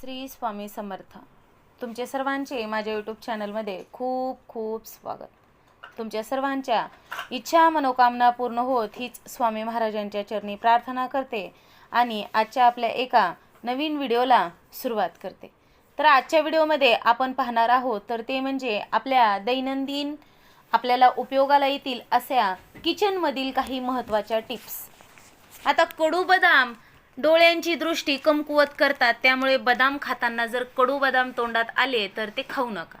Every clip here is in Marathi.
श्री स्वामी समर्थ. तुमचे सर्वांचे माझ्या यूट्यूब चॅनलमध्ये खूप खूप स्वागत. तुमच्या सर्वांच्या इच्छा मनोकामना पूर्ण होत हीच स्वामी महाराजांच्या चरणी प्रार्थना करते आणि आजच्या आपल्या एका नवीन व्हिडिओला सुरुवात करते. तर आजच्या व्हिडिओमध्ये आपण पाहणार आहोत तर ते म्हणजे आपल्या दैनंदिन आपल्याला उपयोगाला येतील अशा किचनमधील काही महत्त्वाच्या टिप्स. आता कडू बदाम डोळ्यांची दृष्टी कमकुवत करतात त्यामुळे बदाम खाताना जर कडू बदाम तोंडात आले तर ते खाऊ नका.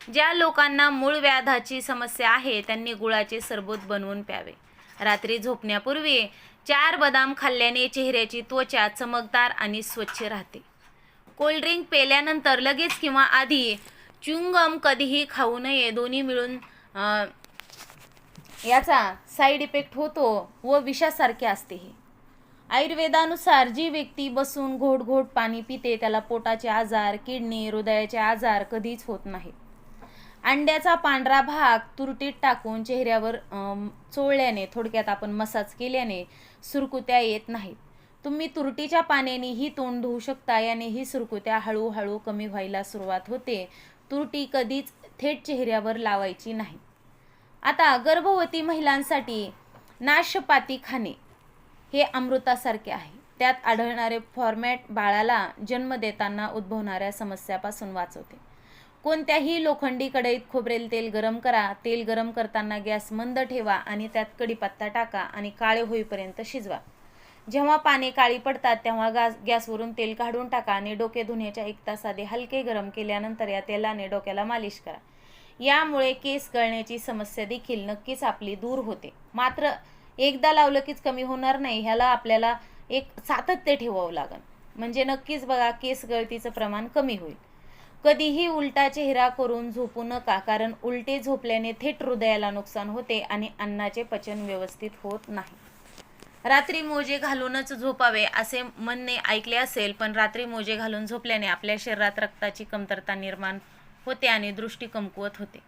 ज्या लोकांना मूळ व्याधाची समस्या आहे त्यांनी गुळाचे सरबत बनवून प्यावे. रात्री झोपण्यापूर्वी चार बदाम खाल्ल्याने चेहऱ्याची त्वचा चमकदार आणि स्वच्छ राहते. कोल्ड्रिंक पेल्यानंतर लगेच किंवा आधी च्युंगम कधीही खाऊ नये दोन्ही मिळून याचा साईड इफेक्ट होतो व विषासारखे असते हे. आयुर्वेदानुसार जी व्यक्ती बसून घोट घोट पाणी पिते त्याला पोटाचे आजार किडनी हृदयाचे आजार कधीच होत नाहीत. अंड्याचा पांढरा भाग तुरटीत टाकून चेहऱ्यावर चोळल्याने थोडक्यात आपण मसाज केल्याने सुरकुत्या येत नाहीत. तुम्ही तुरटीच्या पाण्यानेही तोंड धुवू शकता याने ही सुरकुत्या हळूहळू कमी व्हायला सुरुवात होते. तुरटी कधीच थेट चेहऱ्यावर लावायची नाही. आता गर्भवती महिलांसाठी नाशपाती खाणे. हे अमृतासारखे आहे. त्यात आढळणारे फॉर्मॅट बाळाला जन्म देताना उद्भवणाऱ्या समस्यापासून वाचवते. कोणत्याही लोखंडी कढईत खोबरेल तेल गरम करा. तेल गरम करताना गॅस मंद ठेवा आणि त्यात कढीपत्ता टाका आणि काळे होईपर्यंत शिजवा. जेव्हा पाने काळी पडतात तेव्हा गॅस गॅसवरून तेल काढून टाका आणि डोके धुण्याच्या एक तास आधी हलके गरम केल्यानंतर या तेलाने डोक्याला मालिश करा. यामुळे केस गळण्याची समस्या देखील नक्कीच आपली दूर होते. मात्र एकदा लावलं कीच कमी होणार नाही ह्याला आपल्याला एक सातत्य ठेवावं लागेल. म्हणजे नक्कीच बघा केस गळतीचं प्रमाण कमी होईल. कधीही उलटा चेहरा करून झोपू नका कारण उलटे झोपल्याने थेट हृदयाला नुकसान होते आणि अन्नाचे पचन व्यवस्थित होत नाही. रात्री मोजे घालूनच झोपावे असे म्हणणे ऐकले असेल पण रात्री मोजे घालून झोपल्याने आपल्या शरीरात रक्ताची कमतरता निर्माण होते आणि दृष्टी कमकुवत होते.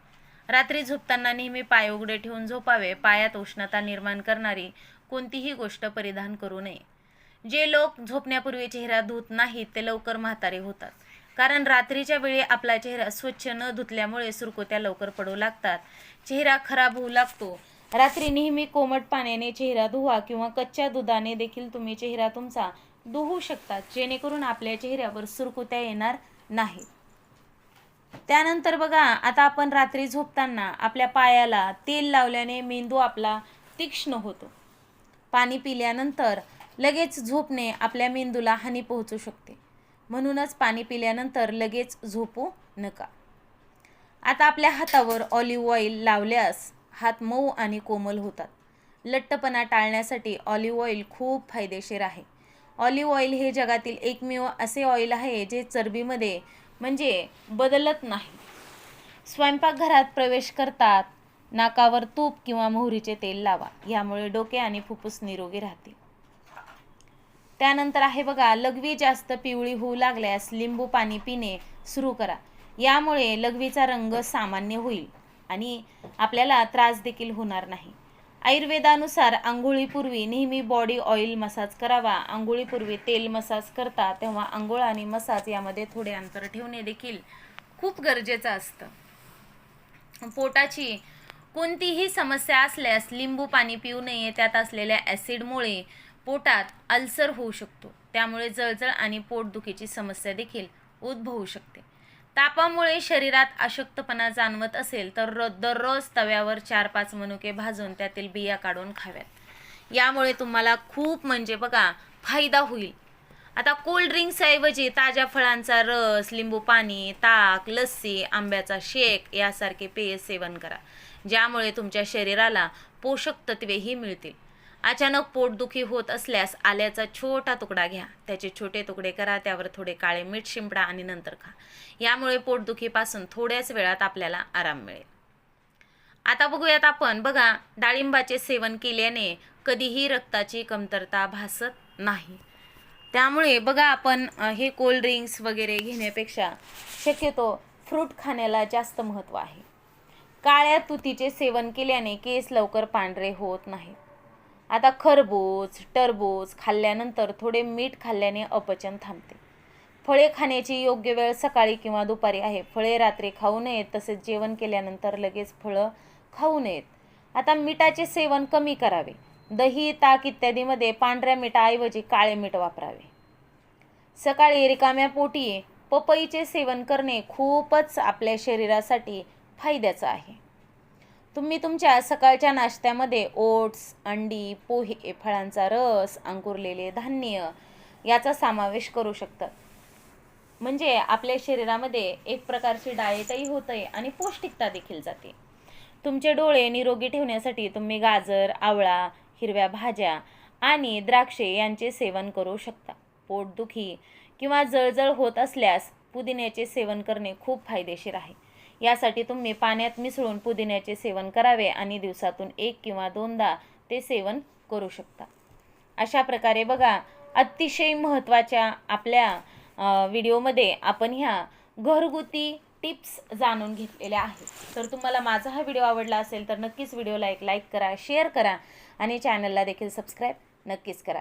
रात्री झोपताना नेहमी पाय उघडे ठेवून झोपावे पायात उष्णता निर्माण करणारी कोणतीही गोष्ट परिधान करू नये. जे लोक झोपण्यापूर्वी चेहरा धुत नाहीत ते लवकर म्हातारे होतात. कारण रात्रीच्या वेळी आपला चेहरा स्वच्छ न धुतल्यामुळे सुरकुत्या लवकर पडू लागतात. चेहरा खराब होऊ लागतो. रात्री नेहमी कोमट पाण्याने चेहरा धुवा किंवा कच्च्या दुधाने देखील तुम्ही चेहरा तुमचा धुवू शकतात जेणेकरून आपल्या चेहऱ्यावर सुरकुत्या येणार नाहीत. त्यानंतर बघा आता आपण रात्री झोपताना आपल्या पायाला तेल लावल्याने मेंदू आपला तीक्ष्ण होतो. पाणी पिल्यानंतर लगेच झोपणे आपल्या मेंदूला हानी पोहोचू शकते. म्हणूनच पाणी पिल्यानंतर लगेच झोपू नका. आता आपल्या हातावर ऑलिव्ह ऑइल लावल्यास हात मऊ आणि कोमल होतात. लठ्ठपणा टाळण्यासाठी ऑलिव्ह ऑइल खूप फायदेशीर आहे. ऑलिव्ह ऑइल हे जगातील एकमेव असे ऑइल आहे जे चरबीमध्ये म्हणजे बदलत नाही. स्वयंपाकघरात प्रवेश करतात नाकावर तूप किंवा मोहरीचे तेल लावा यामुळे डोके आणि फुफ्फुस निरोगी राहतील. त्यानंतर आहे बघा लघवी जास्त पिवळी होऊ लागल्यास लिंबू पाणी पिणे सुरू करा. यामुळे लघवीचा रंग सामान्य होईल आणि आपल्याला त्रास देखील होणार नाही. आयुर्वेदानुसार आंघोळीपूर्वी नेहमी बॉडी ऑइल मसाज करावा. आंघोळीपूर्वी तेल मसाज करता तेव्हा आंघोळ आणि मसाज यामध्ये थोडे अंतर ठेवणे देखील खूप गरजेचं असतं. पोटाची कोणतीही समस्या असल्यास लिंबू पाणी पिऊ नये. त्यात असलेल्या ॲसिडमुळे पोटात अल्सर होऊ शकतो. त्यामुळे जळजळ आणि पोटदुखीची समस्या देखील उद्भवू शकते. तापामुळे शरीरात अशक्तपणा जाणवत असेल तर रो दररोज तव्यावर चार पाच मनुके भाजून त्यातील बिया काढून खाव्यात. यामुळे तुम्हाला खूप म्हणजे बघा फायदा होईल. आता कोल्ड ड्रिंक्सऐवजी ताज्या फळांचा रस लिंबू पाणी ताक लस्सी आंब्याचा शेक यासारखे पेय सेवन करा ज्यामुळे तुमच्या शरीराला पोषक तत्वेही मिळतील. अचानक पोटदुखी होत असल्यास आल्याचा छोटा तुकडा घ्या. त्याचे छोटे तुकडे करा त्यावर थोडे काळे मीठ शिंपडा आणि नंतर खा. यामुळे पोटदुखीपासून थोड्याच वेळात आपल्याला आराम मिळेल. आता बघूयात आपण. बघा डाळिंबाचे सेवन केल्याने कधीही रक्ताची कमतरता भासत नाही. त्यामुळे बघा आपण हे कोल्ड ड्रिंक्स वगैरे घेण्यापेक्षा शक्यतो फ्रूट खाण्याला जास्त महत्त्व आहे. काळ्या तुतीचे सेवन केल्याने केस लवकर पांढरे होत नाहीत. आता खरबूज टरबूज खाल्ल्यानंतर थोडे मीठ खाल्ल्याने अपचन थांबते. फळे खाण्याची योग्य वेळ सकाळी किंवा दुपारी आहे. फळे रात्री खाऊ नयेत तसेच जेवण केल्यानंतर लगेच फळं खाऊ नयेत. आता मिठाचे सेवन कमी करावे. दही ताक इत्यादीमध्ये पांढऱ्या मिठाऐवजी काळे मीठ वापरावे. सकाळी रिकाम्या पोटी पपईचे सेवन करणे खूपच आपल्या शरीरासाठी फायद्याचं आहे. तुम्ही तुमच्या सकाळच्या नाश्त्यामध्ये ओट्स अंडी पोहे फळांचा रस अंकुरलेले धान्य याचा समावेश करू शकता. म्हणजे आपल्या शरीरामध्ये एक प्रकारची डाएटही होते आणि पौष्टिकता देखील जाते. तुमचे डोळे निरोगी ठेवण्यासाठी तुम्ही गाजर आवळा हिरव्या भाज्या आणि द्राक्षे यांचे सेवन करू शकता. पोटदुखी किंवा जळजळ होत असल्यास पुदिन्याचे सेवन करणे खूप फायदेशीर आहे. यासाठी तुम्ही पाण्यात मिसळून पुदिन्याचे सेवन करावे आणि दिवसातून एक किंवा दोनदा ते सेवन करू शकता. अशा प्रकारे बघा अतिशय महत्त्वाच्या आपल्या व्हिडिओमध्ये आपण ह्या घरगुती टिप्स जाणून घेतलेल्या आहेत. तर तुम्हाला माझा हा व्हिडिओ आवडला असेल तर नक्कीच व्हिडिओला एक लाईक करा शेअर करा आणि चॅनलला देखील सबस्क्राईब नक्कीच करा.